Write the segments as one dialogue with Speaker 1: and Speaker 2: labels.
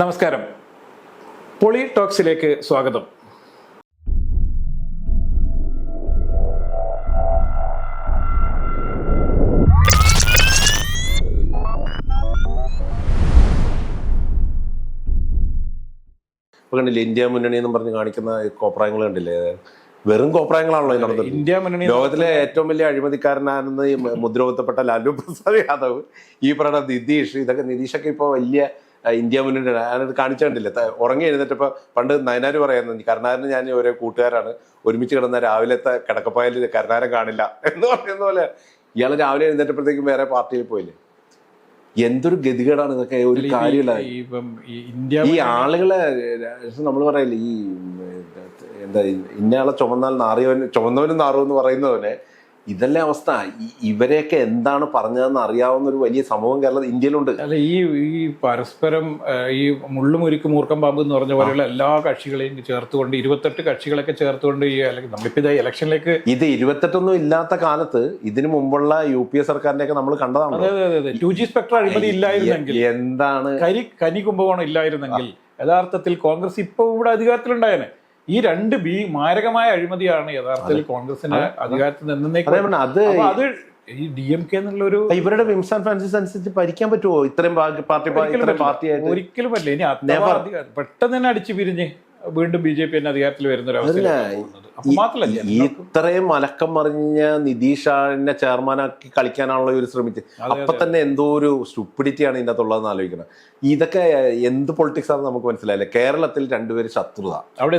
Speaker 1: നമസ്കാരം. പൊളി ടോക്സിലേക്ക് സ്വാഗതം
Speaker 2: കണ്ടില്ലേ ഇന്ത്യ മുന്നണി എന്ന് പറഞ്ഞ് കാണിക്കുന്ന കോപ്രായങ്ങൾ കണ്ടില്ലേ? വെറും കോപ്രായങ്ങളാണല്ലോ നടന്നത്.
Speaker 1: ഇന്ത്യ മുന്നണി
Speaker 2: ലോകത്തിലെ ഏറ്റവും വലിയ അഴിമതിക്കാരനാണെന്ന് ഈ മുദ്രകുത്തപ്പെട്ട ലാലു പ്രസാദ് യാദവ് ഈ പറയുന്ന നിതീഷ് ഇതൊക്കെ നിതീഷൊക്കെ ഇപ്പൊ വലിയ ഇന്ത്യ മുന്നണി ഞാനത് കാണിച്ചു കണ്ടില്ല. ഉറങ്ങി എഴുന്നേറ്റപ്പോ പണ്ട് നയനാര് പറയുന്നു കരുണാരന് ഞാൻ ഒരേ കൂട്ടുകാരാണ്. ഒരുമിച്ച് കിടന്ന രാവിലത്തെ കിടക്കപ്പായൽ കരുണാരൻ കാണില്ല. എന്ന് പറയുന്ന പോലെ ഇയാൾ രാവിലെ എഴുന്നേറ്റപ്പോഴത്തേക്കും വേറെ പാർട്ടിയിൽ പോയില്ലേ? എന്തൊരു ഗതികേടാണ് ഇതൊക്കെ. ഒരു കാര്യമില്ല.
Speaker 1: ഈ ഇന്ത്യ
Speaker 2: ഈ ആളുകളെ നമ്മൾ പറയില്ലേ ഈ എന്താ ഇന്നയാളെ ചുമന്നാൽ നാറിയവൻ ചുമന്നവനും നാറുമെന്ന് പറയുന്നവനെ ഇതല്ലേ അവസ്ഥ. ഇവരെയൊക്കെ എന്താണ് പറഞ്ഞതെന്ന് അറിയാവുന്ന ഒരു വലിയ സമൂഹം കേരളത്തിൽ ഇന്ത്യയിലുണ്ട്.
Speaker 1: അല്ല ഈ ഈ പരസ്പരം ഈ മുള്ളുമുരുക്ക് മൂർക്കം പാമ്പ് എന്ന് പറഞ്ഞ പോലെയുള്ള എല്ലാ കക്ഷികളെയും ചേർത്തുകൊണ്ട് ഇരുപത്തെട്ട് കക്ഷികളൊക്കെ ചേർത്തുകൊണ്ട് ഈ അല്ലെങ്കിൽ നമ്മളിപ്പോ ഇതാ ഇലക്ഷനിലേക്ക്
Speaker 2: ഇത് ഇരുപത്തെട്ടൊന്നും ഇല്ലാത്ത കാലത്ത് ഇതിനു മുമ്പുള്ള യു പി എ സർക്കാരിന്റെ ഒക്കെ നമ്മൾ കണ്ടതാണ്
Speaker 1: അതെ അതെ അതെ ടു ജി സ്പെക്ടർ അഴിമതി ഇല്ലായിരുന്നെങ്കിൽ
Speaker 2: എന്താണ്?
Speaker 1: കരി കനി കുംഭകോണം ഇല്ലായിരുന്നെങ്കിൽ യഥാർത്ഥത്തിൽ കോൺഗ്രസ് ഇപ്പൊ ഇവിടെ അധികാരത്തിലുണ്ടായേനെ. ഈ രണ്ട് ബി മാരകമായ അഴിമതിയാണ് യഥാർത്ഥത്തിൽ കോൺഗ്രസിന് അധികാരത്തിൽ നിന്ന്
Speaker 2: അതേ അത്
Speaker 1: ഈ ഡി എം കെ എന്നുള്ളൊരു
Speaker 2: ഇവരുടെ വിംസ് ആൻഡ് ഫാൻസീസ് അനുസരിച്ച് ഭരിക്കാൻ പറ്റുമോ ഇത്രയും പാർട്ടി. പാർട്ടിയായിട്ട്.
Speaker 1: ഒരിക്കലും പറ്റില്ല. ഇനി പെട്ടെന്ന് തന്നെ അടിച്ചു പിരിഞ്ഞ് വീണ്ടും ബി ജെ പി തന്നെ അധികാരത്തിൽ വരുന്ന ഒരു അവസ്ഥ
Speaker 2: ഇത്രയും മലക്കം മറിഞ്ഞ നിതീഷാനെ ചെയർമാനാക്കി കളിക്കാനാണല്ലോ ഇവർ ശ്രമിച്ചത്
Speaker 1: അതെ,
Speaker 2: അപ്പൊ തന്നെ എന്തോ ഒരു സ്റ്റുപ്പിഡിറ്റിയാണ് ഇതിന്റെ അകത്തുള്ളതെന്ന് ആലോചിക്കണം ഇതൊക്കെ എന്ത് പൊളിറ്റിക്സ് ആണെന്ന് നമുക്ക് മനസ്സിലായില്ലേ. കേരളത്തിൽ രണ്ടുപേര് ശത്രുത.
Speaker 1: അവിടെ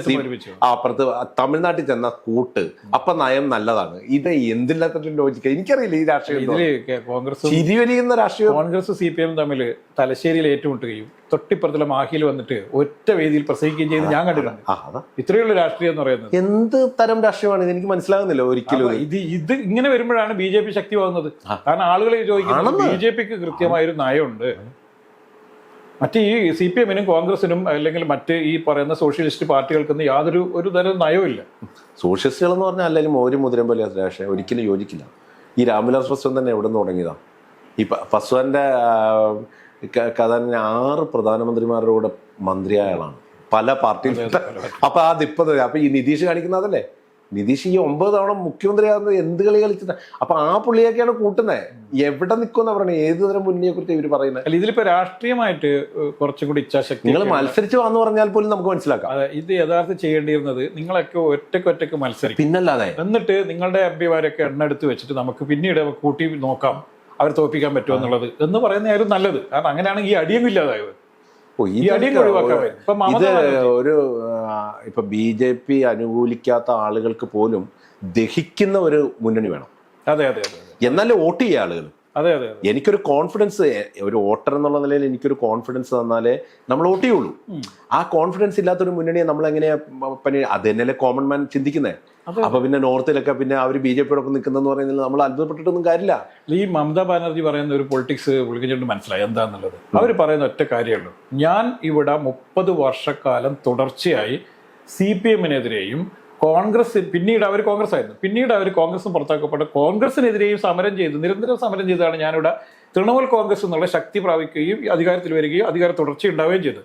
Speaker 2: അപ്പുറത്ത് തമിഴ്നാട്ടിൽ ചെന്ന കൂട്ട്. അപ്പൊ നയം നല്ലതാണ്. ഇത് എന്തില്ലാത്ത ലോജിക്ക എനിക്കറിയില്ല ഈ രാഷ്ട്രീയം
Speaker 1: കോൺഗ്രസും
Speaker 2: രാഷ്ട്രീയം.
Speaker 1: കോൺഗ്രസ് സി പി എം തമ്മിൽ തലശ്ശേരിയിൽ ഏറ്റുമുട്ടുകയും തൊട്ടിപ്പുറത്തുള്ള മാഹിയിൽ വന്നിട്ട് ഒറ്റ വേദിയിൽ പ്രസംഗിക്കുകയും ചെയ്ത് ഞാൻ കണ്ടിട്ടുണ്ട്. ഇത്രയുള്ള രാഷ്ട്രീയം എന്ന് പറയുന്നത്.
Speaker 2: എന്ത് തരം രാഷ്ട്രീയമാണ് ഇത് എനിക്ക് മനസ്സിലാകുന്നില്ല ഒരിക്കലും
Speaker 1: ഇത്. ഇത് ഇങ്ങനെ വരുമ്പോഴാണ് ബി ജെ പി ശക്തി പോകുന്നത് കാരണം ആളുകൾ ചോദിക്കുന്നത്. ബി ജെ പിക്ക് കൃത്യമായൊരു നയമുണ്ട്. മറ്റ് ഈ സി പി എമ്മിനും കോൺഗ്രസിനും അല്ലെങ്കിൽ മറ്റ് ഈ പറയുന്ന സോഷ്യലിസ്റ്റ് പാർട്ടികൾക്കൊന്നും യാതൊരു ഒരു തരം നയവും
Speaker 2: സോഷ്യലിസ്റ്റുകൾ എന്ന് പറഞ്ഞാൽ അല്ലെങ്കിൽ ഒരു മുതിരം പോലെ രാഷ്ട്രീയം. ഒരിക്കലും യോജിക്കില്ല. ഈ രാംവിലാസ് പസ്വാൻ തന്നെ എവിടെ നിന്ന് തുടങ്ങിയതാ? ഈ പസ്വാന്റെ കഥ ആറ് പ്രധാനമന്ത്രിമാരുടെ കൂടെ മന്ത്രിയായ ആളാണ്. പല പാർട്ടിയിൽ അപ്പൊ അത് ഇപ്പൊ അപ്പൊ ഈ നിതീഷ് കാണിക്കുന്നതല്ലേ? നിതീഷ് ഈ ഒമ്പത് തവണ മുഖ്യമന്ത്രിയാകുന്നത് എന്ത് കളി കളിച്ചത് അപ്പൊ ആ പുള്ളിയൊക്കെയാണ് കൂട്ടുന്നത് എവിടെ നിൽക്കുന്ന പറയണേ? ഏത് തരം മുന്നിയെ കുറിച്ച് ഇവർ പറയുന്നത്
Speaker 1: അല്ല ഇതിലിപ്പോ രാഷ്ട്രീയമായിട്ട് കുറച്ചും കൂടി ഇച്ഛാശക്തി
Speaker 2: നിങ്ങൾ മത്സരിച്ചു വന്നു പറഞ്ഞാൽ പോലും നമുക്ക് മനസ്സിലാക്കാം.
Speaker 1: അതെ, ഇത് യഥാർത്ഥം ചെയ്യേണ്ടിയിരുന്നത് നിങ്ങളൊക്കെ ഒറ്റയ്ക്ക് ഒറ്റയ്ക്ക് മത്സരിക്കും.
Speaker 2: പിന്നല്ലാതെ.
Speaker 1: എന്നിട്ട് നിങ്ങളുടെ എം പിമാരൊക്കെ എണ്ണ എടുത്ത് വെച്ചിട്ട് നമുക്ക് പിന്നീട് കൂട്ടി നോക്കാം. അവർ തോപ്പിക്കാൻ പറ്റുമോ എന്നുള്ളത്. എന്ന് പറയുന്നതായിരുന്നു നല്ലത്. കാരണം അങ്ങനെയാണെങ്കിൽ ഈ അടിയും ഇല്ലാതായത്.
Speaker 2: ഇത് ഒരു ഇപ്പൊ ബി ജെ പി അനുകൂലിക്കാത്ത ആളുകൾക്ക് പോലും ദഹിക്കുന്ന ഒരു മുന്നണി വേണം.
Speaker 1: അതെ അതെ
Speaker 2: എന്നാലേ വോട്ട് ചെയ്യുക ആളുകൾ
Speaker 1: അതെ അതെ അതെ.
Speaker 2: എനിക്കൊരു കോൺഫിഡൻസ് ഒരു വോട്ടർ എന്നുള്ള നിലയിൽ എനിക്കൊരു കോൺഫിഡൻസ് തന്നാലേ നമ്മൾ വോട്ട് ചെയ്യുള്ളൂ. ആ കോൺഫിഡൻസ് ഇല്ലാത്തൊരു മുന്നണിയെ നമ്മൾ എങ്ങനെയാ പനി അത് തന്നെയല്ലേ കോമൺ മാൻ ചിന്തിക്കുന്നത് അപ്പൊ പിന്നെ നോർത്തിലൊക്കെ പിന്നെ അവർ ബി ജെ പിയോടൊപ്പം നിൽക്കുന്നെന്ന് പറയുന്നത് നമ്മൾ അത്ഭുതപ്പെട്ടിട്ടൊന്നും കാര്യമില്ല.
Speaker 1: ഈ മമതാ ബാനർജി പറയുന്ന ഒരു പൊളിറ്റിക്സ് വിളിക്കുന്നുണ്ട് മനസ്സിലായി. എന്താന്നുള്ളത്? അവർ പറയുന്ന ഒറ്റ കാര്യമുള്ളൂ ഞാൻ ഇവിടെ മുപ്പത് വർഷക്കാലം തുടർച്ചയായി സി പി എമ്മിനെതിരെയും കോൺഗ്രസ് പിന്നീട് അവർ കോൺഗ്രസ് ആയിരുന്നു പിന്നീട് അവർ കോൺഗ്രസും പുറത്താക്കപ്പെട്ട. കോൺഗ്രസിനെതിരെയും സമരം ചെയ്തു. നിരന്തരം സമരം ചെയ്താണ് ഞാനിവിടെ തൃണമൂൽ കോൺഗ്രസ് എന്നുള്ള ശക്തി പ്രാപിക്കുകയും അധികാരത്തിൽ വരികയും അധികാര തുടർച്ച ഉണ്ടാവുകയും ചെയ്തു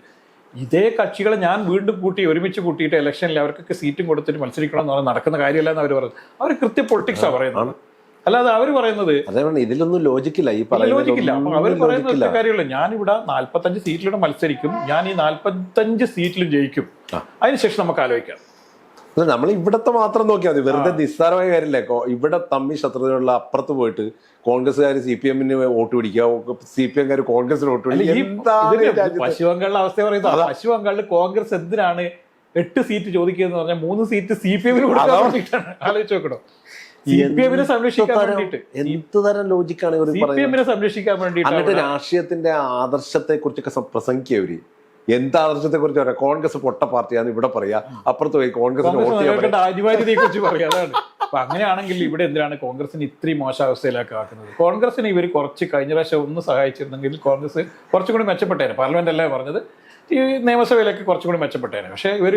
Speaker 1: ഇതേ കക്ഷികളെ ഞാൻ വീണ്ടും കൂട്ടി ഒരുമിച്ച് കൂട്ടിയിട്ട് ഇലക്ഷനിൽ അവർക്കൊക്കെ സീറ്റും കൊടുത്തിട്ട് മത്സരിക്കണം എന്ന് പറഞ്ഞാൽ നടക്കുന്ന കാര്യമല്ല എന്ന് അവർ പറയുന്നത്. അവർ കൃത്യ പൊളിറ്റിക്സാണ് പറയുന്നത്. അല്ലാതെ അവർ പറയുന്നത്
Speaker 2: ഇതിലൊന്നും ലോജിക്കില്ല ഈ
Speaker 1: ലോജിക്കില്ല അവർ പറയുന്ന
Speaker 2: കാര്യമില്ല.
Speaker 1: ഞാൻ ഇവിടെ ഞാനിവിടെ നാല്പത്തഞ്ച് സീറ്റിലൂടെ മത്സരിക്കും. ഞാൻ ഈ നാല്പത്തഞ്ച് സീറ്റിലും ജയിക്കും. അതിനുശേഷം നമുക്ക് ആലോചിക്കാം.
Speaker 2: നമ്മൾ ഇവിടത്തെ മാത്രം നോക്കിയാൽ മതി. വെറുതെ നിസ്സാരമായ കാര്യമില്ലേ ഇവിടെ തമ്മി ശത്രുതയുള്ള അപ്പുറത്ത് പോയിട്ട് കോൺഗ്രസ്സുകാർ സി പി എമ്മിന് വോട്ട് പിടിക്കുക. സി പി എംകാർ കോൺഗ്രസിന് വോട്ട് പിടിക്കുക?
Speaker 1: പശ്ചിമ ബംഗാളിലെ അവസ്ഥ പറയുന്നത് പശ്ചിമ ബംഗാളിൽ കോൺഗ്രസ് എന്തിനാണ് എട്ട് സീറ്റ് ചോദിക്കുക എന്ന് പറഞ്ഞാൽ മൂന്ന് സീറ്റ് സി പി എമ്മിന് ആലോചിച്ച് നോക്കണം
Speaker 2: എന്ത് തരം- ലോജിക്കാണ്
Speaker 1: സംരക്ഷിക്കാൻ വേണ്ടി
Speaker 2: രാഷ്ട്രീയത്തിന്റെ ആദർശത്തെ കുറിച്ചൊക്കെ പ്രസംഗിക്കവര് എന്ത് ആദർശത്തെ കുറിച്ച് പറയാം? കോൺഗ്രസ് പൊട്ട പാർട്ടിയാണ് ഇവിടെ പറയാ. അപ്പുറത്ത് പോയി കോൺഗ്രസിന് വോട്ട് ചെയ്യാൻ
Speaker 1: കോൺഗ്രസ് അനിവാര്യതയെ കുറിച്ച് പറയാം അതാണ്. അപ്പൊ അങ്ങനെയാണെങ്കിൽ ഇവിടെ എന്തിനാണ് കോൺഗ്രസിന് ഇത്രയും മോശാവസ്ഥയിലേക്ക് ആക്കുന്നത്? കോൺഗ്രസിന് ഇവർ കുറച്ച് കഴിഞ്ഞ പ്രാവശ്യം ഒന്ന് സഹായിച്ചിരുന്നെങ്കിൽ കോൺഗ്രസ് കുറച്ചും കൂടി മെച്ചപ്പെട്ടേനെ. പാർലമെന്റ് അല്ലേ പറഞ്ഞത്? ഈ നിയമസഭയിലൊക്കെ കുറച്ചും കൂടി മെച്ചപ്പെട്ടേനെ. പക്ഷേ ഇവർ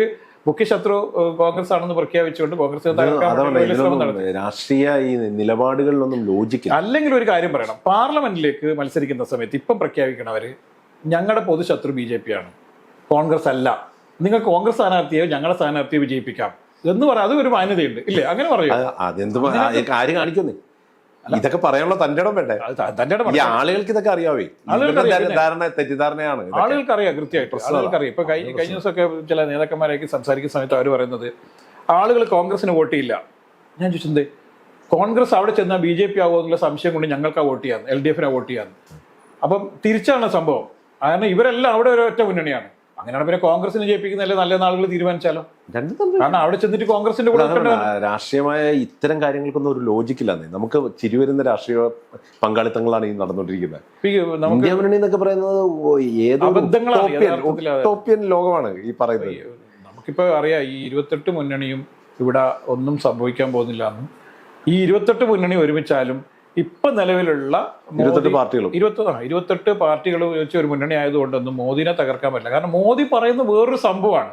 Speaker 1: മുഖ്യ ശത്രു കോൺഗ്രസ് ആണെന്ന് പ്രഖ്യാപിച്ചുകൊണ്ട് കോൺഗ്രസ്
Speaker 2: രാഷ്ട്രീയ ഈ നിലപാടുകളിലൊന്നും ലോജിക്കില്ല.
Speaker 1: അല്ലെങ്കിൽ ഒരു കാര്യം പറയണം. പാർലമെന്റിലേക്ക് മത്സരിക്കുന്ന സമയത്ത് ഇപ്പം പ്രഖ്യാപിക്കണവര് ഞങ്ങളുടെ പൊതുശത്രു ബി ജെ പി ആണ്. കോൺഗ്രസ് അല്ല. നിങ്ങൾ കോൺഗ്രസ് സ്ഥാനാർത്ഥിയോ ഞങ്ങളുടെ സ്ഥാനാർത്ഥിയെ വിജയിപ്പിക്കാം. എന്ന് പറയാം അത് ഒരു മാന്യതയുണ്ട്. ഇല്ലേ? അങ്ങനെ പറയൂ.
Speaker 2: അതെന്ത് കാര്യം കാണിക്കുന്നേ? ഇതൊക്കെ പറയാനുള്ള തന്റെ ഇടം വേണ്ടേ?
Speaker 1: അത് തന്റെ ഇടം
Speaker 2: ഈ ആളുകൾക്ക് ഇതൊക്കെ അറിയാവേ. ധാരണ തെറ്റിദ്ധാരണയാണ്.
Speaker 1: ആളുകൾക്ക് അറിയാം കൃത്യമായിട്ട്. ആളുകൾക്ക് അറിയാം ഇപ്പൊ കഴിഞ്ഞ ദിവസമൊക്കെ ചില നേതാക്കന്മാരെയൊക്കെ സംസാരിക്കുന്ന സമയത്ത് അവർ പറയുന്നത് ആളുകൾ കോൺഗ്രസിന് വോട്ട് ചെയ്യില്ല. ഞാൻ ചോദിച്ചത് കോൺഗ്രസ് അവിടെ ചെന്നാൽ ബി ജെ പി ആവുമോ എന്നുള്ള സംശയം കൊണ്ട് ഞങ്ങൾക്ക് വോട്ട് ചെയ്യാന്ന് എൽ ഡി എഫിനാ വോട്ട് ചെയ്യാന്ന്? അപ്പം തിരിച്ചാണ് സംഭവം. കാരണം ഇവരെല്ലാം അവിടെ ഒരു ഒറ്റ മുന്നണിയാണ്. അങ്ങനെയാണ് പിന്നെ കോൺഗ്രസിനെ ജയിപ്പിക്കുന്നതല്ലേ നല്ല നാളുകൾ തീരുമാനിച്ചാലോ? കാരണം അവിടെ ചെന്നിട്ട് കോൺഗ്രസിന്റെ കൂടെ
Speaker 2: രാഷ്ട്രീയമായ ഇത്തരം കാര്യങ്ങൾക്കൊന്നും ഒരു ലോജിക്കില്ലാന്നേ നമുക്ക് ചിരിവരുന്ന രാഷ്ട്രീയ പങ്കാളിത്തങ്ങളാണ് ഈ നടന്നുകൊണ്ടിരിക്കുന്നത്.
Speaker 1: നമുക്ക്
Speaker 2: ഇന്ത്യ മുന്നണി എന്നൊക്കെ പറയുന്നത് ഓ- ഏതോ
Speaker 1: അബദ്ധങ്ങളാണ് യഥാർത്ഥത്തിൽ അത്.
Speaker 2: ടോപ്പിയൻ ലോകമാണ് ഈ പറയുന്നത്.
Speaker 1: നമുക്കിപ്പോ അറിയാം ഈ ഇരുപത്തെട്ട് മുന്നണിയും ഇവിടെ ഒന്നും സംഭവിക്കാൻ പോകുന്നില്ല എന്നും. ഈ ഇരുപത്തെട്ട് മുന്നണി ഒരുമിച്ചാലും ഇപ്പൊ നിലവിലുള്ള
Speaker 2: ഇരുപത്തെട്ട് പാർട്ടികളും.
Speaker 1: ഇരുപത്തി ഇരുപത്തെട്ട് പാർട്ടികൾ വെച്ച് ഒരു മുന്നണി ആയതുകൊണ്ടൊന്നും മോദിനെ തകർക്കാൻ പറ്റില്ല. കാരണം മോദി പറയുന്ന വേറൊരു സംഭവമാണ്.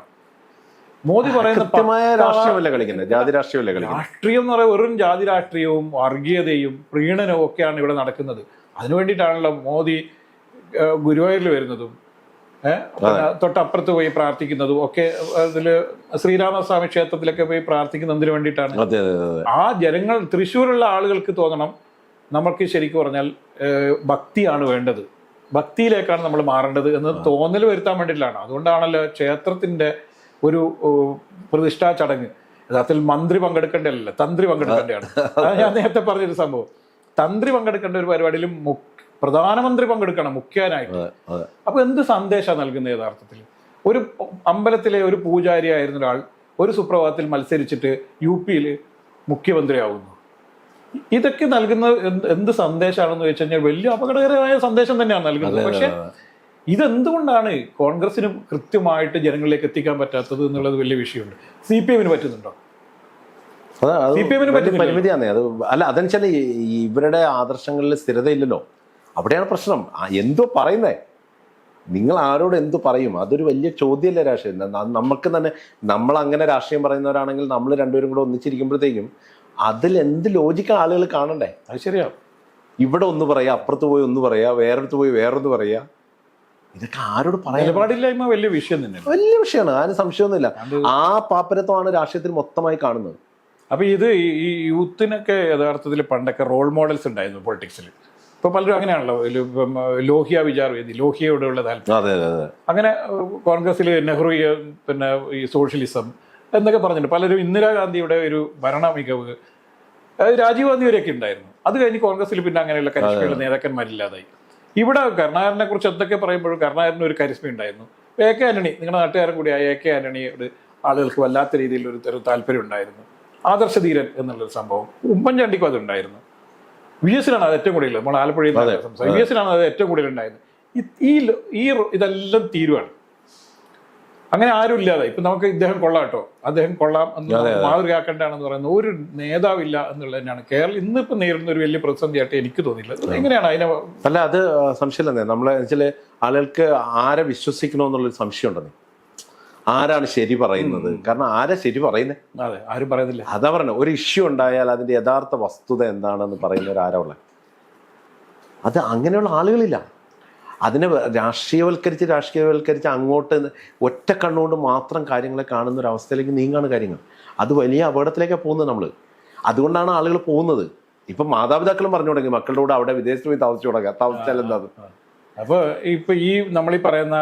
Speaker 1: മോദി പറയുന്ന പ-
Speaker 2: കൃത്യമായ രാഷ്ട്രീയമല്ല കളിക്കുന്നത്. ജാതി രാഷ്ട്രീയമല്ല കളിക്കുന്നത്.
Speaker 1: രാഷ്ട്രീയം എന്ന് പറയുന്നത് വെറും ജാതി രാഷ്ട്രീയവും വർഗീയതയും പ്രീണനവും ഒക്കെയാണ് ഇവിടെ നടക്കുന്നത്. അതിനു വേണ്ടിയിട്ടാണല്ലോ മോദി ഗുരുവായൂരിൽ വരുന്നതും തൊട്ടപ്പുറത്ത് പോയി പ്രാർത്ഥിക്കുന്നതും ഒക്കെ അതിൽ ശ്രീരാമസ്വാമി ക്ഷേത്രത്തിലൊക്കെ പോയി പ്രാർത്ഥിക്കുന്നതിന് വേണ്ടിയിട്ടാണ്. ആ ജനങ്ങൾ തൃശ്ശൂരുള്ള ആളുകൾക്ക് തോന്നണം നമുക്ക് ശരിക്കും പറഞ്ഞാൽ ഭക്തിയാണ് വേണ്ടത്. ഭക്തിയിലേക്കാണ് നമ്മൾ മാറേണ്ടത് എന്ന് തോന്നൽ വരുത്താൻ വേണ്ടിയിട്ടാണ്. അതുകൊണ്ടാണല്ലോ ക്ഷേത്രത്തിന്റെ ഒരു പ്രതിഷ്ഠാ ചടങ്ങ്. യഥാർത്ഥത്തിൽ മന്ത്രി പങ്കെടുക്കേണ്ടതല്ല തന്ത്രി പങ്കെടുക്കേണ്ടതാണ്. അതാണ് ഞാൻ നേരത്തെ പറഞ്ഞൊരു സംഭവം. തന്ത്രി പങ്കെടുക്കേണ്ട ഒരു പരിപാടിയിൽ പ്രധാനമന്ത്രി പങ്കെടുക്കണം മുഖ്യനായിട്ട്. അപ്പൊ എന്ത് സന്ദേശമാണ് നൽകുന്നത് യഥാർത്ഥത്തിൽ? ഒരു അമ്പലത്തിലെ ഒരു പൂജാരിയായിരുന്ന ഒരാൾ ഒരു സുപ്രഭാതത്തിൽ മത്സരിച്ചിട്ട് യു പിയിൽ മുഖ്യമന്ത്രിയാവുന്നു. ഇതൊക്കെ നൽകുന്ന എന്ത് സന്ദേശമാണെന്ന് വെച്ച് കഴിഞ്ഞാൽ വലിയ അപകടകരമായ സന്ദേശം തന്നെയാണ് നൽകുന്നത്. പക്ഷെ ഇതെന്തുകൊണ്ടാണ് കോൺഗ്രസിന് കൃത്യമായിട്ട് ജനങ്ങളിലേക്ക് എത്തിക്കാൻ പറ്റാത്തത് എന്നുള്ളത് വലിയ വിഷയമുണ്ട്. സി പി എമ്മിന് പറ്റുന്നുണ്ടോ?
Speaker 2: സി അത് എമ്മിന്
Speaker 1: പറ്റുന്ന
Speaker 2: പരിമിതിയാണ് അത് അല്ല അതെന്നുവെച്ചാൽ ഇവരുടെ ആദർശങ്ങളിൽ സ്ഥിരതയില്ലല്ലോ. അവിടെയാണ് പ്രശ്നം. എന്തോ പറയുന്നേ? നിങ്ങൾ ആരോട് എന്തു പറയും? അതൊരു വലിയ ചോദ്യമല്ലേ രാഷ്ട്രീയം. നമുക്ക് തന്നെ നമ്മൾ അങ്ങനെ രാഷ്ട്രീയം പറയുന്നവരാണെങ്കിൽ നമ്മൾ രണ്ടുപേരും കൂടെ ഒന്നിച്ചിരിക്കുമ്പോഴത്തേക്കും അതിൽ എന്ത് ലോജിക്കൽ ആളുകൾ കാണണ്ടേ?
Speaker 1: അത് ശരിയാ.
Speaker 2: ഇവിടെ ഒന്ന് പറയാ അപ്പുറത്ത് പോയി ഒന്ന് പറയാ വേറെടുത്ത് പോയി വേറൊന്ന് പറയാ. ഇതൊക്കെ ആരോട് പറയാൻ
Speaker 1: നിലപാടില്ലായ്മ വലിയ വിഷയം തന്നെ
Speaker 2: വലിയ വിഷയമാണ് അതിന് സംശയമൊന്നുമില്ല. ആ പാപ്പരത്വമാണ് രാഷ്ട്രീയത്തിൽ മൊത്തമായി കാണുന്നത്.
Speaker 1: അപ്പൊ ഇത് ഈ- യൂത്തിനൊക്കെ യഥാർത്ഥത്തിൽ പണ്ടൊക്കെ റോൾ മോഡൽസ് ഉണ്ടായിരുന്നു പൊളിറ്റിക്സിൽ ഇപ്പൊ പലരും അങ്ങനെയാണല്ലോ ലോഹിയ വിചാർ വേദി ലോഹിയയോടുള്ള താല്പര്യം. അങ്ങനെ കോൺഗ്രസിൽ നെഹ്റു പിന്നെ ഈ സോഷ്യലിസം എന്നൊക്കെ പറഞ്ഞിട്ടുണ്ട്. പലരും ഇന്ദിരാഗാന്ധിയുടെ ഒരു ഭരണ മികവ് അതായത് രാജീവ് ഗാന്ധി വരെയൊക്കെ ഉണ്ടായിരുന്നു. അത് കഴിഞ്ഞ് കോൺഗ്രസിൽ പിന്നെ അങ്ങനെയുള്ള കരിഷ്മയുള്ള നേതാക്കന്മാരില്ലാതായി. ഇവിടെ കരുണാകരനെ കുറിച്ച് എന്തൊക്കെ പറയുമ്പോഴും കരുണാകരന് ഒരു കരിസ്മ ഉണ്ടായിരുന്നു. എ കെ ആന്റണി നിങ്ങളുടെ നാട്ടുകാരൻ കൂടിയായ എ കെ ആന്റണിയോട് ആളുകൾക്ക് വല്ലാത്ത രീതിയിൽ ഒരു തരം താല്പര്യം ഉണ്ടായിരുന്നു. ആദർശധീരൻ എന്നുള്ളൊരു സംഭവം. ഉമ്മൻചാണ്ടിക്കും അതുണ്ടായിരുന്നു. വി എസിനാണ് അത് ഏറ്റവും കൂടുതൽ. നമ്മൾ ആലപ്പുഴയിൽ സംസാരിക്കുന്നത് വി എസിനാണ് അത് ഏറ്റവും കൂടുതൽ ഉണ്ടായിരുന്നത്. ഈ- ഈ ഇതെല്ലാം തീരുവാണ്. അങ്ങനെ ആരും ഇല്ലാതെ ഇപ്പൊ നമുക്ക് ഇദ്ദേഹം കൊള്ളാം കേട്ടോ. അദ്ദേഹം കൊള്ളാം എന്ന് മാതൃകയാക്കേണ്ടതാണെന്ന് പറയുന്നത് ഒരു നേതാവില്ല എന്നുള്ളത് തന്നെയാണ് കേരളം ഇന്നിപ്പോ നേരിടുന്ന ഒരു വലിയ പ്രതിസന്ധിയായിട്ട് എനിക്ക് തോന്നിയില്ല. എങ്ങനെയാണ് അതിനെ
Speaker 2: അല്ല അത് സംശയമില്ലെന്നേ നമ്മളെ വെച്ചാൽ ആളുകൾക്ക് ആരെ വിശ്വസിക്കണമെന്നുള്ളൊരു സംശയം ഉണ്ടെന്നേ ആരാണ് ശരി പറയുന്നത്? കാരണം ആരാ ശരി പറയുന്നത്
Speaker 1: അതെ ആരും പറയുന്നില്ല.
Speaker 2: അതാ പറഞ്ഞ ഒരു ഇഷ്യൂ ഉണ്ടായാൽ അതിന്റെ യഥാർത്ഥ വസ്തുത എന്താണെന്ന് പറയുന്നവർ ആരാ ഉള്ളത്. അത് അങ്ങനെയുള്ള ആളുകളില്ല. അതിനെ രാഷ്ട്രീയവൽക്കരിച്ച് രാഷ്ട്രീയവൽക്കരിച്ച് അങ്ങോട്ട് ഒറ്റ കണ്ണുകൊണ്ട് മാത്രം കാര്യങ്ങളെ കാണുന്ന ഒരു അവസ്ഥയിലേക്ക് നീങ്ങാണ് കാര്യങ്ങൾ. അത് വലിയ അപകടത്തിലേക്കാണ് പോകുന്നത് നമ്മൾ അതുകൊണ്ടാണ് ആളുകൾ പോകുന്നത്. ഇപ്പം മാതാപിതാക്കളും പറഞ്ഞു തുടങ്ങി മക്കളുടെ കൂടെ അവിടെ വിദേശത്ത് പോയി താമസിച്ചു തുടങ്ങുക താമസിച്ചാൽ എന്താ
Speaker 1: അപ്പോൾ ഇപ്പൊ ഈ നമ്മളീ പറയുന്ന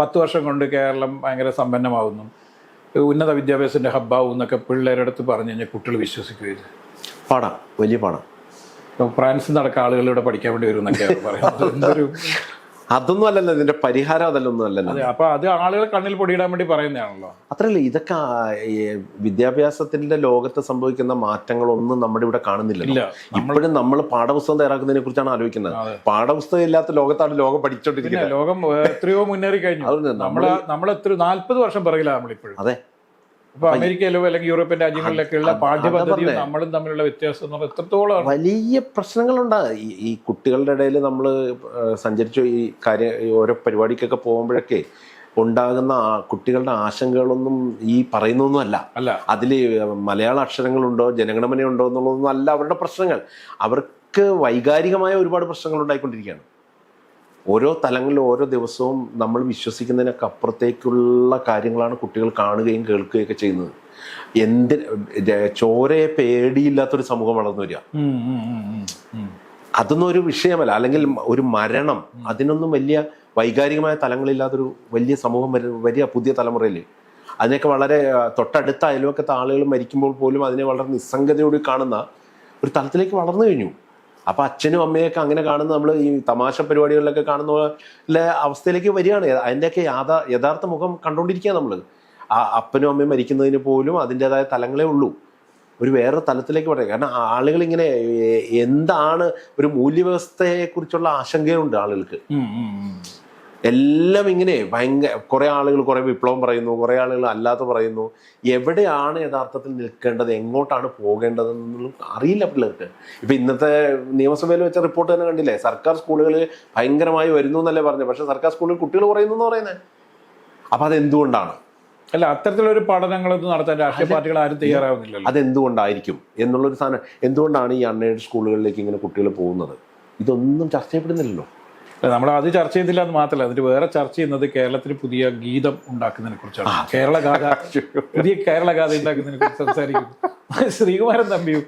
Speaker 1: പത്ത് വർഷം കൊണ്ട് കേരളം ഭയങ്കര സമ്പന്നമാവുന്നു. ഉന്നത വിദ്യാഭ്യാസത്തിന്റെ ഹബ്ബാവും എന്നൊക്കെ പിള്ളേരുടെ അടുത്ത് പറഞ്ഞു കഴിഞ്ഞാൽ കുട്ടികൾ വിശ്വസിക്കുകയില്ല
Speaker 2: പാടാം. വലിയ പാടാം.
Speaker 1: ഫ്രാൻസ് ഫ്രാൻസിൽ നടക്കുക ആളുകൾ ഇവിടെ പഠിക്കാൻ വേണ്ടി വരും എന്നൊക്കെയാണ് പറയുന്നത്. എന്തൊരു
Speaker 2: അതൊന്നും അല്ലല്ലോ ഇതിന്റെ പരിഹാരം അതല്ലൊന്നും അല്ലല്ലോ.
Speaker 1: അപ്പൊ അത് ആളുകൾ കണ്ണിൽ പൊടിയിടാൻ വേണ്ടി പറയുന്നതാണല്ലോ.
Speaker 2: അത്രയല്ല ഇതൊക്കെ വിദ്യാഭ്യാസത്തിന്റെ ലോകത്ത് സംഭവിക്കുന്ന മാറ്റങ്ങളൊന്നും നമ്മുടെ ഇവിടെ
Speaker 1: കാണുന്നില്ല
Speaker 2: ഇപ്പോഴും നമ്മൾ പാഠപുസ്തകം തയ്യാറാക്കുന്നതിനെ കുറിച്ചാണ് ആലോചിക്കുന്നത്. പാഠപുസ്തകം ഇല്ലാത്ത ലോകത്താണ് ലോകം പഠിച്ചോണ്ടിരിക്കുന്നത്.
Speaker 1: ലോകം എത്രയോ മുന്നേറി കഴിഞ്ഞു നമ്മൾ നമ്മൾ എത്ര നാല്പത് വർഷം പിറകിലാണ് നമ്മളിപ്പോഴും.
Speaker 2: അതെ.
Speaker 1: ഇപ്പൊ അമേരിക്കയിലോ അല്ലെങ്കിൽ യൂറോപ്യൻ രാജ്യങ്ങളിലൊക്കെയുള്ള പാഠ്യപദ്ധതിയും നമ്മളും തമ്മിലുള്ള വ്യത്യാസം എന്ന് പറഞ്ഞാൽ എത്രത്തോളം
Speaker 2: വലിയ പ്രശ്നങ്ങളുണ്ട്. ഈ ഈ കുട്ടികളുടെ ഇടയിൽ നമ്മൾ സഞ്ചരിച്ച ഈ കാര്യ ഓരോ പരിപാടിക്കൊക്കെ പോകുമ്പോഴൊക്കെ ഉണ്ടാകുന്ന കുട്ടികളുടെ ആശങ്കകളൊന്നും ഈ പറയുന്നൊന്നും അല്ല.
Speaker 1: അല്ല
Speaker 2: അതിൽ മലയാള അക്ഷരങ്ങളുണ്ടോ ജനഗണമനയുണ്ടോ എന്നുള്ളതൊന്നും അല്ല അവരുടെ പ്രശ്നങ്ങൾ. അവർക്ക് വൈകാരികമായ ഒരുപാട് പ്രശ്നങ്ങൾ ഉണ്ടായിക്കൊണ്ടിരിക്കുകയാണ്. ഓരോ തലങ്ങളിലും ഓരോ ദിവസവും നമ്മൾ വിശ്വസിക്കുന്നതിനൊക്കെ അപ്പുറത്തേക്കുള്ള കാര്യങ്ങളാണ് കുട്ടികൾ കാണുകയും കേൾക്കുകയൊക്കെ ചെയ്യുന്നത്. എന്ത് ചോരയെ പേടിയില്ലാത്തൊരു സമൂഹം വളർന്നു വരിക. അതൊന്നും ഒരു വിഷയമല്ല. അല്ലെങ്കിൽ ഒരു മരണം അതിനൊന്നും വലിയ വൈകാരികമായ തലങ്ങളില്ലാത്തൊരു വലിയ സമൂഹം വലിയ വരിക പുതിയ തലമുറയിൽ അതിനൊക്കെ വളരെ തൊട്ടടുത്ത അയൽവക്കത്തെ ആളുകൾ മരിക്കുമ്പോൾ പോലും അതിനെ വളരെ നിസ്സംഗതയോട് കാണുന്ന ഒരു തലത്തിലേക്ക് വളർന്നു കഴിഞ്ഞു. അപ്പൊ അച്ഛനും അമ്മയൊക്കെ അങ്ങനെ കാണുന്ന നമ്മൾ ഈ തമാശ പരിപാടികളിലൊക്കെ കാണുന്ന അവസ്ഥയിലേക്ക് വരികയാണ്. അതിന്റെയൊക്കെ യാഥാ യഥാർത്ഥ മുഖം കണ്ടുകൊണ്ടിരിക്കുക നമ്മൾ ആ അപ്പനും അമ്മയും മരിക്കുന്നതിന് പോലും അതിന്റെതായ തലങ്ങളേ ഉള്ളൂ. ഒരു വേറെ തലത്തിലേക്ക് പറയാം കാരണം ആളുകൾ ഇങ്ങനെ എന്താണ് ഒരു മൂല്യവ്യവസ്ഥയെ കുറിച്ചുള്ള ആശങ്കയുണ്ട് ആളുകൾക്ക്. എല്ലാം ഇങ്ങനെ ഭയങ്കര കുറെ ആളുകൾ കുറെ വിപ്ലവം പറയുന്നു കുറെ ആളുകൾ അല്ലാത്ത പറയുന്നു. എവിടെയാണ് യഥാർത്ഥത്തിൽ നിൽക്കേണ്ടത്? എങ്ങോട്ടാണ് പോകേണ്ടതെന്നൊന്നും അറിയില്ല പിള്ളേർക്ക്. ഇപ്പൊ ഇന്നത്തെ നിയമസഭയിൽ വെച്ച റിപ്പോർട്ട് തന്നെ കണ്ടില്ലേ? സർക്കാർ സ്കൂളുകളിൽ ഭയങ്കരമായി വരുന്നു എന്നല്ലേ പറഞ്ഞു പക്ഷെ സർക്കാർ സ്കൂളിൽ കുട്ടികൾ കുറയുന്നു എന്ന് പറയുന്നത് അപ്പൊ അതെന്തുകൊണ്ടാണ്?
Speaker 1: അല്ല അത്തരത്തിലൊരു പഠനങ്ങളൊന്നും നടത്താൻ രാഷ്ട്രീയ പാർട്ടികൾ ആരും തയ്യാറാവുന്നില്ലല്ലോ.
Speaker 2: അതെന്തുകൊണ്ടായിരിക്കും? എന്നുള്ളൊരു സാധനം. എന്തുകൊണ്ടാണ് ഈ അൺഎയ്ഡ് സ്കൂളുകളിലേക്ക് ഇങ്ങനെ കുട്ടികൾ പോകുന്നത്? ഇതൊന്നും ചർച്ച ചെയ്യപ്പെടുന്നില്ലല്ലോ
Speaker 1: നമ്മൾ അത് ചർച്ച ചെയ്തില്ല എന്ന് മാത്രമല്ല അതിന് വേറെ ചർച്ച ചെയ്യുന്നത് കേരളത്തിൽ പുതിയ ഗീതം ഉണ്ടാക്കുന്നതിനെ കുറിച്ചാണ്. കേരള ഗാഥ പുതിയ കേരള ഗാഥ ഉണ്ടാക്കുന്നതിനെ കുറിച്ച് സംസാരിക്കുന്നു. ശ്രീകുമാരൻ തമ്പിയും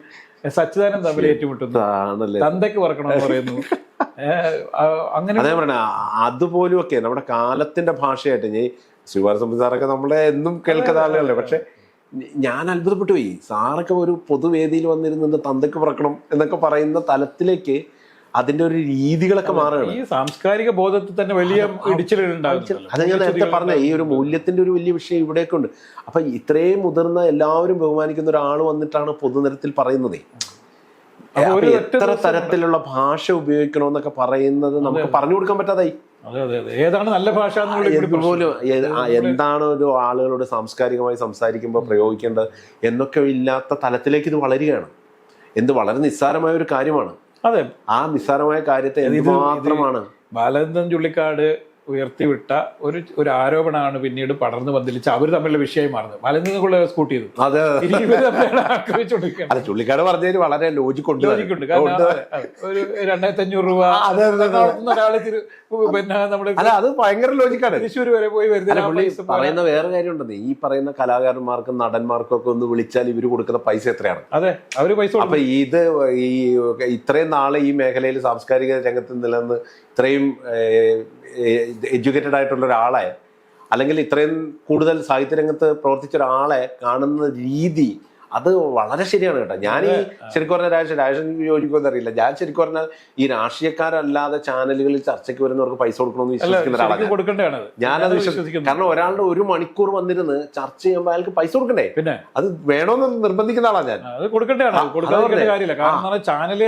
Speaker 1: സച്ചിദാനം തമ്മിൽ ഏറ്റുമുട്ടുന്നു. തന്തയ്ക്ക് പറക്കണമെന്ന് പറയുന്നു. അങ്ങനെ
Speaker 2: അതേ പറഞ്ഞ അതുപോലും ഒക്കെ നമ്മുടെ കാലത്തിന്റെ ഭാഷയായിട്ട് ഞാൻ ശ്രീകുമാരൻ സംബന്ധി സാറൊക്കെ നമ്മളെ എന്നും കേൾക്കുന്ന ആളുകളല്ലേ? പക്ഷെ ഞാൻ അത്ഭുതപ്പെട്ടു പോയി. സാറൊക്കെ ഒരു പൊതുവേദിയിൽ വന്നിരുന്ന് തന്തയ്ക്ക് പറക്കണം എന്നൊക്കെ പറയുന്ന തലത്തിലേക്ക് അതിന്റെ ഒരു രീതികളൊക്കെ മാറുകയാണ്.
Speaker 1: ഈ സാംസ്കാരിക ബോധത്തിൽ തന്നെ വലിയ
Speaker 2: അത് ഞാൻ നേരത്തെ പറഞ്ഞ ഈ ഒരു മൂല്യത്തിന്റെ ഒരു വലിയ വിഷയം ഇവിടെയൊക്കെ ഉണ്ട്. അപ്പൊ ഇത്രയും മുതിർന്ന എല്ലാവരും ബഹുമാനിക്കുന്ന ഒരാൾ വന്നിട്ടാണ് പൊതുനിരത്തിൽ പറയുന്നത്. എത്ര തരത്തിലുള്ള ഭാഷ ഉപയോഗിക്കണമെന്നൊക്കെ പറയുന്നത് നമുക്ക് പറഞ്ഞു കൊടുക്കാൻ പറ്റാതായി.
Speaker 1: ഏതാണ് നല്ല ഭാഷ.
Speaker 2: പോലും എന്താണ് ഒരു ആളുകളോട് സാംസ്കാരികമായി സംസാരിക്കുമ്പോൾ പ്രയോഗിക്കേണ്ടത് എന്നൊക്കെ ഇല്ലാത്ത തലത്തിലേക്ക് ഇത് വളരുകയാണ്. എന്ത് വളരെ നിസ്സാരമായ ഒരു കാര്യമാണ്.
Speaker 1: അതെ.
Speaker 2: ആ നിസ്സാരമായ കാര്യത്തെ എന്തുമാത്രമാണ്?
Speaker 1: ബാലചന്ദ്രൻ ചുള്ളിക്കാട് ഉയർത്തിവിട്ട ഒരു ഒരു ആരോപണമാണ് പിന്നീട് പടർന്നു പന്തലിച്ച് അവർ തമ്മിലുള്ള വിഷയമായി മാറുന്നത്. ബാലചന്ദ്രനുള്ള സ്കൂട്ട് ചെയ്തു.
Speaker 2: അത്. അല്ല ചുള്ളിക്കാട് പറഞ്ഞതിന് വളരെ ലോജിക് ഉണ്ട്.
Speaker 1: ലോജിക്കുണ്ട് കാരണം. ഒരു രണ്ടായിരത്തി അഞ്ഞൂറ് രൂപ പിന്നെ നമ്മുടെ
Speaker 2: അല്ല അത് ഭയങ്കര ലോജിക്കാണ്
Speaker 1: തൃശ്ശൂർ വരെ പോയി
Speaker 2: വരുന്നത്
Speaker 1: വരുന്ന
Speaker 2: പറയുന്ന വേറെ കാര്യമുണ്ടെന്ന് ഈ പറയുന്ന കലാകാരന്മാർക്കും നടന്മാർക്കും ഒക്കെ ഒന്ന് വിളിച്ചാൽ ഇവർ കൊടുക്കുന്ന പൈസ എത്രയാണ്?
Speaker 1: അതെ അവർ പൈസ കൊടുക്കും.
Speaker 2: അപ്പൊ ഇത് ഈ ഇത്രയും നാളെ ഈ മേഖലയിൽ സാംസ്കാരിക രംഗത്ത് നിലനിന്ന് ഇത്രയും എഡ്യൂക്കേറ്റഡ് ആയിട്ടുള്ള ഒരാളെ അല്ലെങ്കിൽ ഇത്രയും കൂടുതൽ സാഹിത്യരംഗത്ത് പ്രവർത്തിച്ച ഒരാളെ കാണുന്ന രീതി അത് വളരെ ശരിയാണ് കേട്ടോ. ഞാൻ ഈ ശരിക്കും പറഞ്ഞ രാജേഷ് രാജേഷൻ യോജിക്കുമെന്ന് അറിയില്ല. ഞാൻ ശരിക്കും പറഞ്ഞാൽ ഈ രാഷ്ട്രീയക്കാരല്ലാതെ ചാനലുകളിൽ ചർച്ചയ്ക്ക് വരുന്നവർക്ക് പൈസ കൊടുക്കണമെന്ന് വിശ്വസിക്കുന്ന ഒരാളാണ്. ഞാനത് വിശ്വസിക്കുന്നു. കാരണം ഒരാളുടെ ഒരു മണിക്കൂർ വന്നിരുന്ന് ചർച്ച ചെയ്യുമ്പോൾ അയാൾക്ക് പൈസ കൊടുക്കണ്ടേ?
Speaker 1: പിന്നെ.
Speaker 2: അത് വേണമെന്ന് നിർബന്ധിക്കുന്ന ആളാണ് ഞാൻ.
Speaker 1: അത് കൊടുക്കേണ്ടതാണ്. കാര്യമില്ല. കാരണം ചാനൽ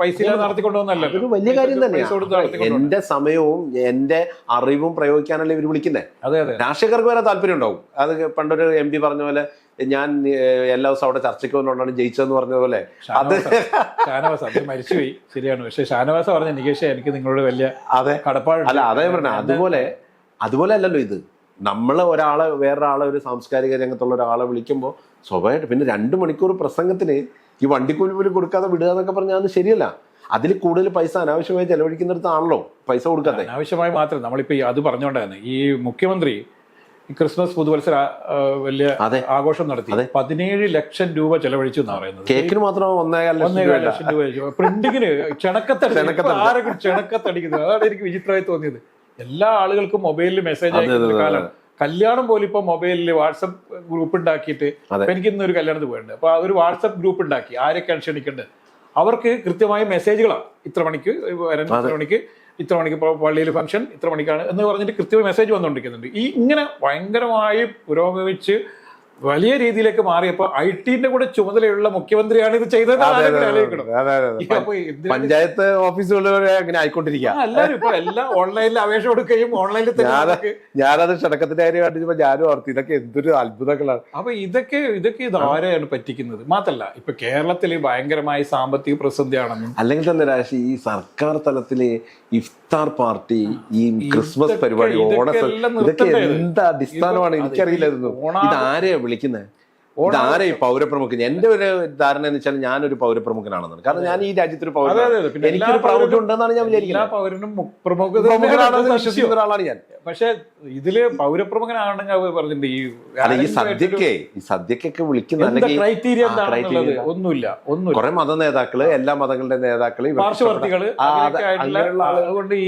Speaker 1: പൈസ നടത്തിക്കൊണ്ടുവന്നല്ലോ
Speaker 2: വലിയ കാര്യം തന്നെയാണ് എന്റെ സമയവും എന്റെ അറിവും പ്രയോഗിക്കാനല്ലേ ഇവർ വിളിക്കുന്നത് രാഷ്ട്രീയക്കാർക്ക് വരെ താല്പര്യം ഉണ്ടാവും അത് പണ്ടൊരു എം പി പറഞ്ഞ പോലെ ഞാൻ എല്ലാ ദിവസവും അവിടെ ചർച്ചയ്ക്ക് വന്നുകൊണ്ടാണ് ജയിച്ചതെന്ന് പറഞ്ഞത് പോലെ അത്
Speaker 1: ഷാനവാസ് അത് മരിച്ചുപോയി. ശരിയാണ്. പക്ഷെ ഷാനവാസ പറഞ്ഞ നികേഷ എനിക്ക് നിങ്ങളോട് വലിയ
Speaker 2: അതെ.
Speaker 1: കടപ്പാട്
Speaker 2: അല്ല അതേ പറഞ്ഞ. അതുപോലെ അതുപോലെ അല്ലല്ലോ ഇത്. നമ്മൾ ഒരാളെ വേറൊരാളെ ഒരു സാംസ്കാരിക രംഗത്തുള്ള ഒരാളെ വിളിക്കുമ്പോൾ സ്വാഭാവികമായിട്ട് പിന്നെ രണ്ട് മണിക്കൂർ പ്രസംഗത്തിന് ഈ വണ്ടിക്കൂലി പോലും കൊടുക്കാതെ വിടുക എന്നൊക്കെ പറഞ്ഞാൽ അത് ശരിയല്ല. അതിൽ കൂടുതൽ പൈസ അനാവശ്യമായി ചെലവഴിക്കുന്നിടത്താണല്ലോ പൈസ കൊടുക്കാതെ
Speaker 1: അനാവശ്യമായി മാത്രം. നമ്മളിപ്പോൾ അത് പറഞ്ഞുകൊണ്ടായിരുന്നു ഈ മുഖ്യമന്ത്രി ക്രിസ്മസ് പുതുവത്സര വലിയ ആഘോഷം നടത്തി. പതിനേഴ് ലക്ഷം രൂപ ചെലവഴിച്ചു എന്നാണ് പറയുന്നത്.
Speaker 2: കേക്കിന് മാത്രം ഒന്നേകാൽ ലക്ഷം രൂപ.
Speaker 1: പ്രിന്റിങ്ങിന് ക്ഷണക്കത്തടി ആരൊക്കെ ക്ഷണക്കത്തടിക്കുന്നത് അതാണ് എനിക്ക് വിചിത്രമായി തോന്നിയത്. എല്ലാ ആളുകൾക്കും മൊബൈലിൽ മെസ്സേജ് അയക്കുന്ന കല്യാണം പോലും ഇപ്പൊ മൊബൈലിൽ വാട്സപ്പ് ഗ്രൂപ്പ് ഉണ്ടാക്കിയിട്ട്. എനിക്ക് ഇന്ന് ഒരു കല്യാണത്തിൽ പോയിട്ടുണ്ട്. അപ്പൊ ഒരു വാട്സപ്പ് ഗ്രൂപ്പ് ഉണ്ടാക്കി. ആരൊക്കെയാണ് ക്ഷണിക്കേണ്ടത് അവർക്ക് കൃത്യമായ മെസ്സേജുകളാണ് ഇത്ര മണിക്ക് വരാൻ ഇത്ര മണിക്ക്. ഇത്ര മണിക്ക് പള്ളിയിൽ ഫംഗ്ഷൻ ഇത്ര മണിക്കാണ് എന്ന് പറഞ്ഞിട്ട് കൃത്യമായി മെസ്സേജ് വന്നുകൊണ്ടിരിക്കുന്നുണ്ട്. ഈ ഇങ്ങനെ ഭയങ്കരമായി പുരോഗമിച്ച് വലിയ രീതിയിലേക്ക് മാറിയപ്പോ ഐ ടിന്റെ കൂടെ ചുമതലയുള്ള മുഖ്യമന്ത്രിയാണ് ഇത് ചെയ്തത്
Speaker 2: പഞ്ചായത്ത് ഓഫീസുകളിലൂടെ അങ്ങനെ ആയിക്കൊണ്ടിരിക്കുക
Speaker 1: എല്ലാവരും ഇപ്പൊ എല്ലാം ഓൺലൈനിൽ അപേക്ഷ കൊടുക്കുകയും ഓൺലൈനിൽ തന്നെ
Speaker 2: ഞാനത് ക്ഷണക്കത്തിന്റെ കാര്യം കണ്ടിപ്പോ ഞാനും ഓർത്തി ഇതൊക്കെ എന്തൊരു അത്ഭുതങ്ങളാണ്.
Speaker 1: അപ്പൊ ഇതൊക്കെ ഇതൊക്കെ ഇത് ആരെയാണ് പറ്റിക്കുന്നത്? മാത്രല്ല ഇപ്പൊ കേരളത്തിൽ ഭയങ്കരമായ സാമ്പത്തിക പ്രതിസന്ധിയാണെന്നും
Speaker 2: അല്ലെങ്കിൽ തന്നെ രാശി ഈ സർക്കാർ തലത്തിലെ ഇഫ്താർ പാർട്ടി ഈ ക്രിസ്മസ് പരിപാടി ഓണ ഇതൊക്കെ എന്താ അടിസ്ഥാനമാണ്? എനിക്കറിയില്ലായിരുന്നു. ഇത് ആരെയാ വിളിക്കുന്നത് ഇതാരെ ഈ പൗരപ്രമുഖൻ? എന്റെ ഒരു ധാരണ എന്ന് വെച്ചാൽ ഞാനൊരു പൗരപ്രമുഖനാണെന്നാണ്. കാരണം ഞാൻ ഈ രാജ്യത്തൊരു
Speaker 1: എല്ലാ
Speaker 2: എനിക്കൊരു പ്രാമുഖ്യം ഉണ്ടെന്നാണ് ഞാൻ വിചാരിക്കുന്നത്.
Speaker 1: പൗരനും
Speaker 2: പ്രമുഖനാണെന്ന് വിശ്വസിക്കുന്ന ഒരാളാണ് ഞാൻ.
Speaker 1: പക്ഷെ ഇതിൽ പൗരപ്രമുഖനാണെങ്കിൽ പറഞ്ഞിട്ടുണ്ട്. ഈ
Speaker 2: ഈ സദ്യക്കേ ഈ സദ്യക്കൊക്കെ വിളിക്കുന്ന
Speaker 1: ക്രൈറ്റീരിയ? ഒന്നുമില്ല ഒന്നും
Speaker 2: കുറെ മത നേതാക്കൾ എല്ലാ മതങ്ങളുടെ
Speaker 1: നേതാക്കൾ പാർശ്വവർത്തികൾ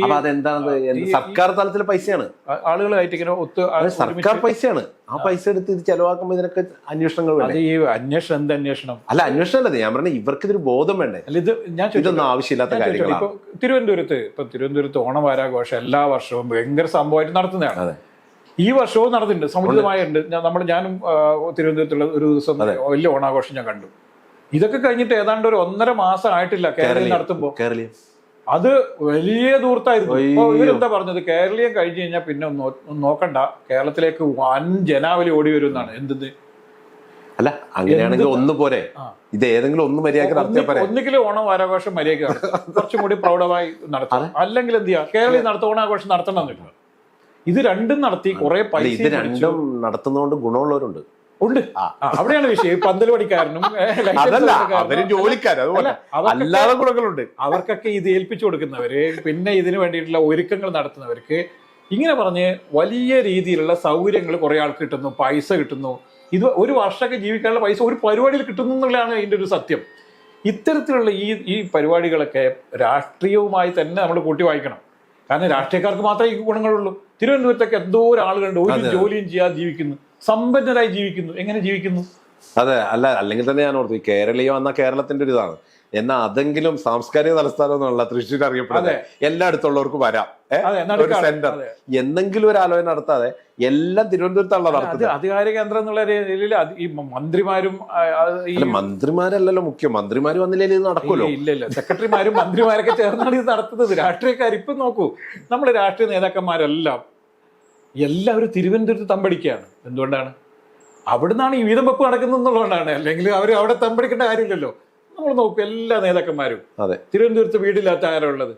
Speaker 2: അപ്പൊ എന്ത് സർക്കാർ തലത്തിലെ പൈസയാണ്.
Speaker 1: ആളുകളായിട്ട് ഇങ്ങനെ ഒത്ത്
Speaker 2: സർക്കാർ പൈസയാണ്. ആ പൈസ എടുത്ത് ഇത് ചെലവാക്കുമ്പോൾ ഇതിനൊക്കെ അന്വേഷണങ്ങൾ
Speaker 1: അത് ഈ അന്വേഷണം എന്ത് അന്വേഷണം?
Speaker 2: അല്ല അന്വേഷണം അല്ലേ ഞാൻ പറഞ്ഞ ഇവർക്ക് ഇതൊരു ബോധം വേണ്ടേ?
Speaker 1: അല്ല ഇത് ഞാൻ ചോദിച്ചോട്ടെ?
Speaker 2: ഇതൊന്നും ആവശ്യമില്ലാത്ത
Speaker 1: ഞാൻ ചോദിച്ചോട്ടെ,
Speaker 2: കാര്യങ്ങളാണ്.
Speaker 1: ഇപ്പൊ തിരുവനന്തപുരത്ത് ഇപ്പൊ തിരുവനന്തപുരത്ത് ഓണവാരാഘോഷം എല്ലാ വർഷവും ഭയങ്കര സംഭവമായിട്ട് നടത്തുന്നതാണ്.
Speaker 2: അതെ.
Speaker 1: ഈ വർഷവും നടന്നിട്ടുണ്ട് സമുദ്രമായുണ്ട് ഞാൻ- നമ്മൾ ഞാനും ആ, തിരുവനന്തപുരത്തുള്ള ഒരു ദിവസം വലിയ ഓണാഘോഷം ഞാൻ കണ്ടു. ഇതൊക്കെ കഴിഞ്ഞിട്ട് ഏതാണ്ട് ഒരു ഒന്നര മാസം ആയിട്ടില്ല കേരളത്തിൽ നടത്തുമ്പോ.
Speaker 2: കേരളീയം.
Speaker 1: അത് വലിയ ദൂർത്തായിരുന്നു. ഇവരെന്താ പറഞ്ഞത്? കേരളീയം കഴിഞ്ഞു കഴിഞ്ഞാൽ പിന്നെ നോക്കണ്ട. കേരളത്തിലേക്ക് വൻ ജനാവലി ഓടി വരും എന്നാണ്. എന്ത്
Speaker 2: അല്ല അങ്ങനെയാണെങ്കിൽ ഒന്ന് പോരെ. ഇത് ഏതെങ്കിലും ഒന്ന് മര്യാദ നടത്തിയാൽ പോരെ.
Speaker 1: ഒന്നുകിലും ഓണം വാരാഘോഷം മര്യാദ കുറച്ചും കൂടി പ്രൗഢമായി നടത്താം. അല്ലെങ്കിൽ എന്ത് ചെയ്യാം? കേരളീയ നടത്ത ഓണാഘോഷം നടത്തണമെന്നില്ല ഇത് രണ്ടും നടത്തി കുറെ പൈസ
Speaker 2: ഇത് രണ്ടും നടത്തുന്നതുകൊണ്ട് ഗുണമുള്ളവരുണ്ട്.
Speaker 1: ഉണ്ട്. അവിടെയാണ് വിഷയം. പന്തൽ
Speaker 2: അല്ലാതെ ഗുണങ്ങളുണ്ട്
Speaker 1: അവർക്കൊക്കെ ഇത് ഏൽപ്പിച്ചു കൊടുക്കുന്നവര് പിന്നെ ഇതിനു വേണ്ടിയിട്ടുള്ള ഒരുക്കങ്ങൾ നടത്തുന്നവർക്ക് ഇങ്ങനെ പറഞ്ഞ് വലിയ രീതിയിലുള്ള സൗകര്യങ്ങൾ കുറെ ആൾക്ക് കിട്ടുന്നു പൈസ കിട്ടുന്നു. ഇത് ഒരു വർഷമൊക്കെ ജീവിക്കാനുള്ള പൈസ ഒരു പരിപാടിയിൽ കിട്ടുന്നു എന്നുള്ളതാണ് ഇതിന്റെ ഒരു സത്യം. ഇത്തരത്തിലുള്ള ഈ ഈ പരിപാടികളൊക്കെ രാഷ്ട്രീയവുമായി തന്നെ നമ്മൾ കൂട്ടി വായിക്കണം. കാരണം രാഷ്ട്രീയക്കാർക്ക് മാത്രമേ ഈ ഗുണങ്ങളുള്ളൂ. തിരുവനന്തപുരത്തൊക്കെ എന്തോ ഒരാളുകളുണ്ട് ഒരു ജോലിയും ചെയ്യാതെ ജീവിക്കുന്നു. സമ്പന്നരായി ജീവിക്കുന്നു. എങ്ങനെ ജീവിക്കുന്നു?
Speaker 2: അതെ അല്ല അല്ലെങ്കിൽ തന്നെ ഞാൻ ഓർത്തു കേരളീയം എന്ന കേരളത്തിന്റെ ഒരു ഇതാണ്. എന്നാൽ അതെങ്കിലും സാംസ്കാരിക തലസ്ഥാനം എന്നുള്ള തൃശ്ശൂർ അറിയപ്പെടുന്നത് എല്ലായിടത്തുള്ളവർക്കും വരാം.
Speaker 1: അതെ
Speaker 2: ഒരു സെന്റർ. എന്തെങ്കിലും ഒരു ആലോചന നടത്താതെ എല്ലാം
Speaker 1: തിരുവനന്തപുരത്തുള്ള
Speaker 2: നടത്തുന്നത്
Speaker 1: അധികാര കേന്ദ്രം എന്നുള്ള രീതിയിൽ ഈ മന്ത്രിമാരും
Speaker 2: മന്ത്രിമാരല്ലല്ലോ മുഖ്യം. മന്ത്രിമാർ വന്നില്ലെങ്കിൽ ഇത് നടക്കുമല്ലോ.
Speaker 1: ഇല്ല ഇല്ല സെക്രട്ടറിമാരും മന്ത്രിമാരൊക്കെ ചേർന്നാണ് ഇത് നടത്തുന്നത്. രാഷ്ട്രീയക്കാർ ഇപ്പം നോക്കൂ നമ്മുടെ രാഷ്ട്രീയ നേതാക്കന്മാരെല്ലാം എല്ലാവരും തിരുവനന്തപുരത്ത് തമ്പടിക്കുകയാണ്. എന്തുകൊണ്ടാണ്? അവിടെ നിന്നാണ് ഈ വീതം വെപ്പ് നടക്കുന്നത് എന്നുള്ളതുകൊണ്ടാണ്. അല്ലെങ്കിൽ അവർ അവിടെ തമ്പടിക്കേണ്ട കാര്യമില്ലല്ലോ. നമ്മൾ നോക്കും എല്ലാ നേതാക്കന്മാരും.
Speaker 2: അതെ.
Speaker 1: തിരുവനന്തപുരത്ത് വീടില്ലാത്ത ആരുള്ളത്